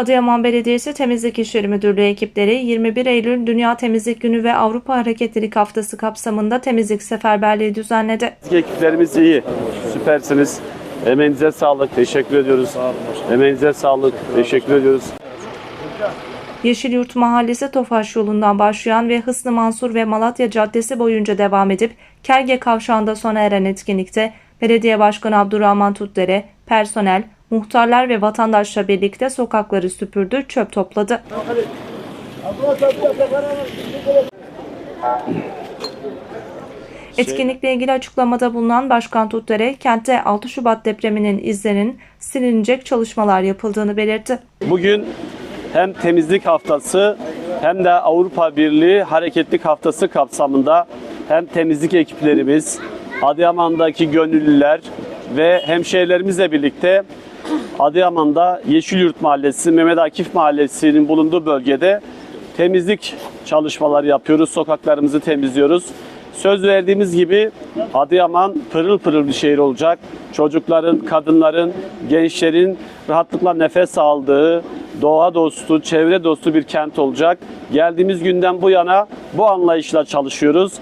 Adıyaman Belediyesi Temizlik İşleri Müdürlüğü ekipleri 21 Eylül Dünya Temizlik Günü ve Avrupa Hareketlilik Haftası kapsamında temizlik seferberliği düzenledi. Ekiplerimiz iyi. Süpersiniz. Emeğinize sağlık. Teşekkür ediyoruz. Emeğinize sağlık. Teşekkür ediyoruz. Yeşilyurt Mahallesi Tofaş yolundan başlayan ve Hısnı Mansur ve Malatya Caddesi boyunca devam edip Kerge Kavşağı'nda sona eren etkinlikte Belediye Başkanı Abdurrahman Tutdere, personel, muhtarlar ve vatandaşla birlikte sokakları süpürdü, çöp topladı. Etkinlikle ilgili açıklamada bulunan Başkan Tutdere, kentte 6 Şubat depreminin izlerinin silinecek çalışmalar yapıldığını belirtti. Bugün hem temizlik haftası hem de Avrupa Birliği Hareketlik Haftası kapsamında hem temizlik ekiplerimiz, Adıyaman'daki gönüllüler ve hemşehrilerimizle birlikte Adıyaman'da Yeşilyurt Mahallesi, Mehmet Akif Mahallesi'nin bulunduğu bölgede temizlik çalışmaları yapıyoruz. Sokaklarımızı temizliyoruz. Söz verdiğimiz gibi Adıyaman pırıl pırıl bir şehir olacak. Çocukların, kadınların, gençlerin rahatlıkla nefes aldığı, doğa dostu, çevre dostu bir kent olacak. Geldiğimiz günden bu yana bu anlayışla çalışıyoruz.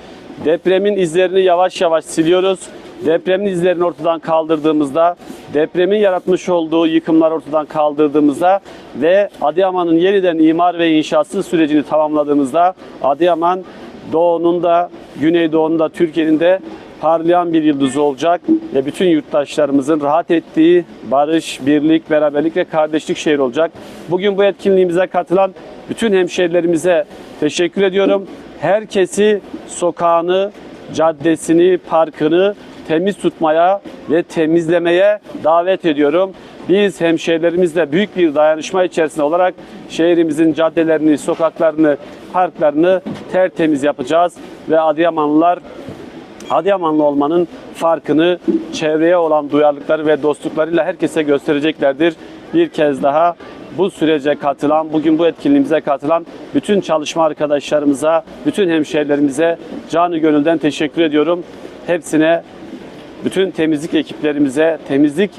Depremin izlerini yavaş yavaş siliyoruz. Depremin izlerini ortadan kaldırdığımızda, depremin yaratmış olduğu yıkımları ortadan kaldırdığımızda ve Adıyaman'ın yeniden imar ve inşası sürecini tamamladığımızda Adıyaman doğunun da güneydoğunun da Türkiye'nin de parlayan bir yıldızı olacak ve bütün yurttaşlarımızın rahat ettiği barış, birlik, beraberlik ve kardeşlik şehir olacak. Bugün bu etkinliğimize katılan bütün hemşehrilerimize teşekkür ediyorum. Herkesi sokağını, caddesini, parkını temiz tutmaya ve temizlemeye davet ediyorum. Biz hemşehrilerimizle büyük bir dayanışma içerisinde olarak şehrimizin caddelerini, sokaklarını, parklarını tertemiz yapacağız ve Adıyamanlılar Adıyamanlı olmanın farkını çevreye olan duyarlılıkları ve dostluklarıyla herkese göstereceklerdir. Bir kez daha bu sürece katılan, bugün bu etkinliğimize katılan bütün çalışma arkadaşlarımıza, bütün hemşehrilerimize canı gönülden teşekkür ediyorum. Hepsine, bütün temizlik ekiplerimize, temizlik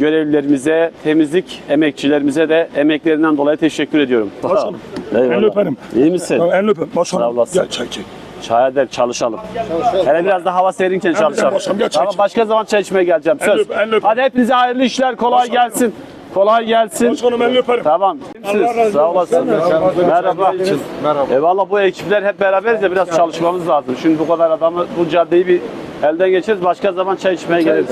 görevlilerimize, temizlik emekçilerimize de emeklerinden dolayı teşekkür ediyorum. Başkanım, elini öperim. İyi misin? Elini öperim. Sağ Başkanım, olasın. gel çay çek. Çaya der çalışalım. Hele biraz da hava serinken çalışalım. başkanım, gel çay Tamam başka zaman çay içmeye geleceğim. Söz. öp, elini öp. Hadi hepinize hayırlı işler. Kolay Başkanım. gelsin. Kolay gelsin. Başkanım elini öperim. Tamam. Razı Sağ olasın. Merhaba. Merhaba. Eyvallah bu ekipler hep beraberiz de biraz çalışmamız lazım. Şimdi bu kadar adamı bu caddeyi bir elden geçiririz. Başka zaman çay içmeye geliriz.